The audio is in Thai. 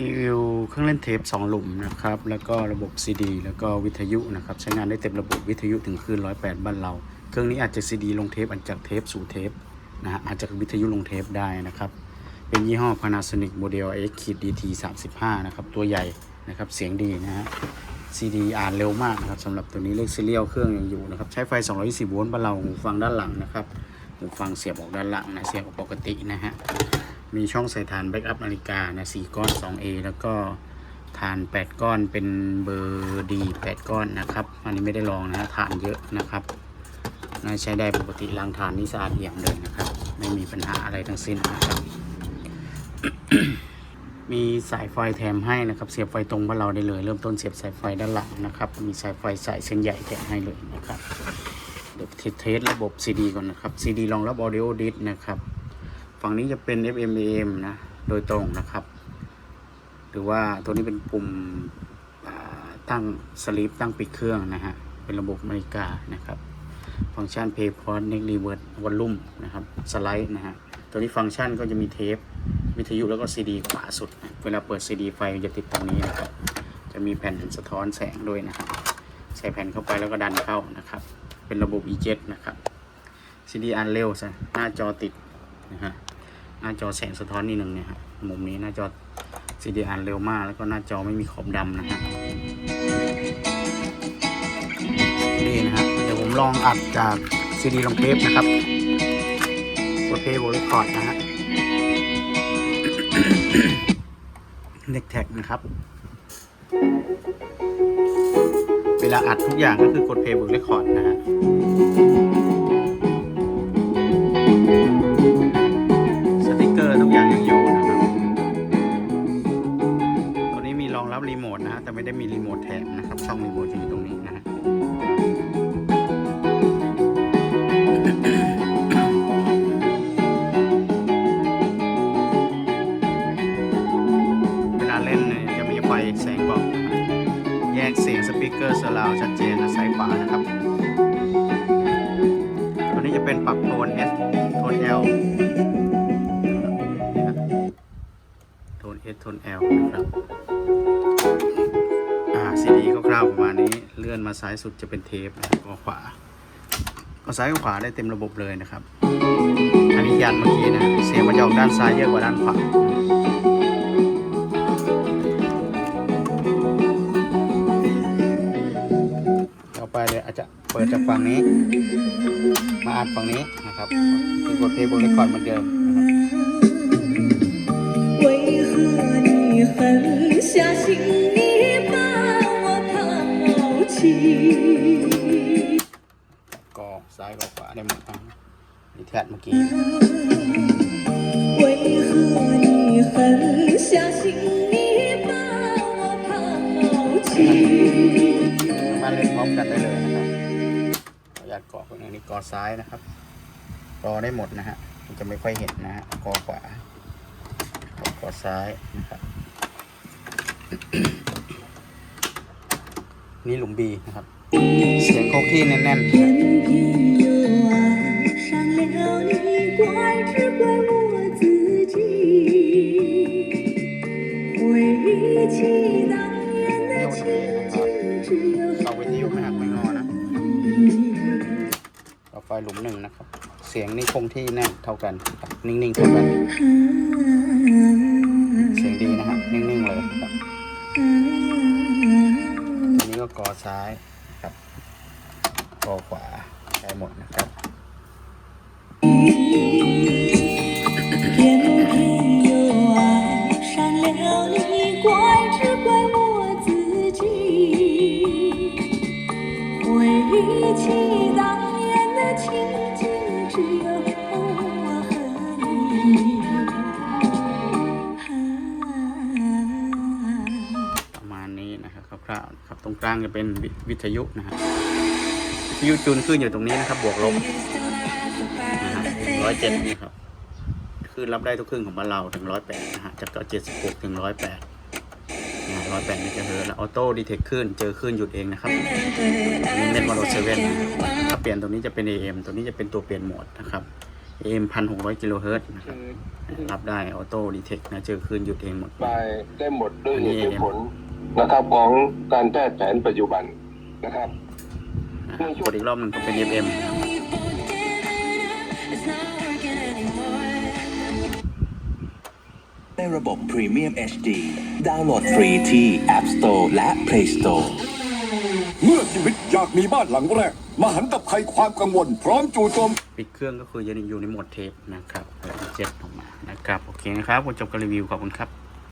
รีวิวเครื่องเล่นเทป 2 หลุมนะครับ แล้วก็ระบบ CD แล้วก็วิทยุนะครับ ใช้งานได้เต็มระบบวิทยุถึงคลื่น108 บ้านเรา เครื่องนี้อาจจะ CD ลงเทปอาจจากเทปสู่เทปนะฮะอาจจะวิทยุลงเทปได้นะครับ เป็นยี่ห้อ Panasonic Model X DT 35นะครับ ตัวใหญ่นะครับ เสียงดีนะฮะ CD อ่านเร็วมากนะครับสำหรับตัวนี้เลขซีเรียลเครื่องยังอยู่นะครับ ใช้ไฟ 220 โวลต์บ้านเราหูฟังด้านหลังนะครับหูฟังเสียบออกด้านหลังนะเสียบออกปกตินะฮะ มีช่องใส่ฐานแบ็กอัพนาฬิกานะสี่ก้อน 2A แล้วก็ฐาน 8 ก้อนเป็นเบอร์ดี8ก้อนนะครับ อันนี้ไม่ได้ลองนะฐานเยอะนะครับน่าใช้ได้ปกติล้างฐานนี่สะอาดเอี่ยมเลยนะครับ ไม่มีปัญหาอะไรทั้งสิ้นนะครับ มีสายไฟแถมให้นะครับ เสียบไฟตรงบ้านเราได้เลย เริ่มต้นเสียบสายไฟด้านหลังนะครับ มีสายไฟสายเส้นใหญ่แถมให้เลยนะครับเดี๋ยวเทสระบบ CD ก่อนนะครับ CD รองรับ Audio Disc นะครับ ฝั่งนี้จะเป็น FM AM นะ โดยตรงนะครับ หรือว่าตัวนี้เป็นปุ่มตั้งสลิปตั้งปิดเครื่องนะฮะ เป็นระบบนาฬิกานะครับ ฟังก์ชัน Play Pause Next Reverse Volume นะครับ สไลด์นะฮะ ตัวนี้ฟังก์ชันก็จะมีเทป วิทยุแล้วก็ซีดีขวาสุดนะเวลาเปิดซีดีไฟจะติดตรงนี้นะครับ จะมีแผ่นสะท้อนแสงด้วยนะครับ ใส่แผ่นเข้าไปแล้วก็ดันเข้านะครับ เป็นระบบ e-jet นะครับซีดีอันเร็วซะหน้าจอติดนะฮะ หน้าจอแสงสะท้อนนิดหนึ่งเนี่ยครับมุมนี้หน้าจอ CDR เร็วมากแล้วก็หน้าจอไม่มีขอบดำนะฮะนี่นะครับเดี๋ยวผมลองอัดจาก CD ลงเทปนะครับกดเพย์บริคอร์ดนะฮะเน็กแท็กนะครับ เวลาอัดทุกอย่างก็คือกดเพย์บริคอร์ดนะฮะ ช่องรีโมทจะอยู่ตรงนี้นะฮะเวลาเล่นจะมีไฟแสงบอกนะฮะแยกเสียงสปีกเกอร์สลาวชัดเจนนะซ้ายขวานะครับตัวนี้จะเป็นปรับโทน S โทน L นะครับโทน S โทน L นะครับ อ่า CD คร่าวๆประมาณนี้ เลื่อนมาซ้ายสุดจะเป็นเทปนะครับก็ขวา ก็ซ้ายกับขวาได้เต็มระบบเลยนะครับ อันนี้ยันเมื่อกี้นะ เสียงมันจะออกด้านซ้ายเยอะกว่าด้านขวา ต่อไปเลยอาจจะเปิดจากฝั่งนี้ มาอัดฝั่งนี้นะครับคือกดเพลย์บนเรคคอร์ดเหมือนเดิมนะครับ 为何你狠下心你把我抛 弃？ ก็ซ้ายกับขวาได้หมดอ่ะนี่แทดเมื่อกี้ 为何你狠下心你把我抛弃？ สามารถเล่นพร้อมกันได้เลยนะครับขออนุญาตกอคนนี้นี่กอซ้ายนะครับกอได้หมดนะฮะมันจะไม่ค่อยเห็นนะฮะกอขวากอซ้ายนะครับ นี่หลุมบีนะครับ เสียงโคกี้แน่นเราไปนิ้วไม่หักไม่งไปหลุมหนึ่งนะครับ เสียงนี่คงที่แน่เท่ากัน นิ่งๆเท่ากันเสียงดีนะครับนิ่งๆเลยครับ ก็กอซ้ายครับกอขวาได้หมดนะครับ ตรงกลางจะเป็นวิวิทยุนะฮะวิทยุจูนขึ้นอยู่ตรงนี้นะครับ บวกลบนะครับร้อยเจ็ดนะครับขึ้นรับได้ทุกครึ่งของบ้านเราถึงร้อยแปดนะฮะจากเก้าเจ็ดสิบหกถึงร้อยแปดร้อยแปดเมกะเฮิร์ตซ์แล้วออโต้ดีเทคขึ้นเจอขึ้นหยุดเองนะครับอันนี้เน็ตมอลเซเว่นถ้าเปลี่ยนตรงนี้จะเป็น AM ตัวนี้จะเป็นตัวเปลี่ยนโหมดนะครับ AM พันหกร้อยกิโลเฮิรตซ์นะครับรับได้ออโต้ดีเทคนะเจอคืนหยุดเองหมดไปได้หมดด้วยอันเหนี้ตุผล นะครับของการแพทย์แผนปัจจุบันนะครับนะครับกดอีกรอบหนึ่งก็เป็น FM นะครับในระบบ Premium HD ดาวน์โหลดฟรีที่ App Store และ Play Store เมื่อชีวิตอยากมีบ้านหลังแรก มหันตภัยความกังวล พร้อมจู่โจม ปิดเครื่องก็คือจะอยู่ในโหมดเทปนะครับเปิดเจ็ดออกมานะครับ โอเคนะครับผมจบการรีวิวขอบคุณครับ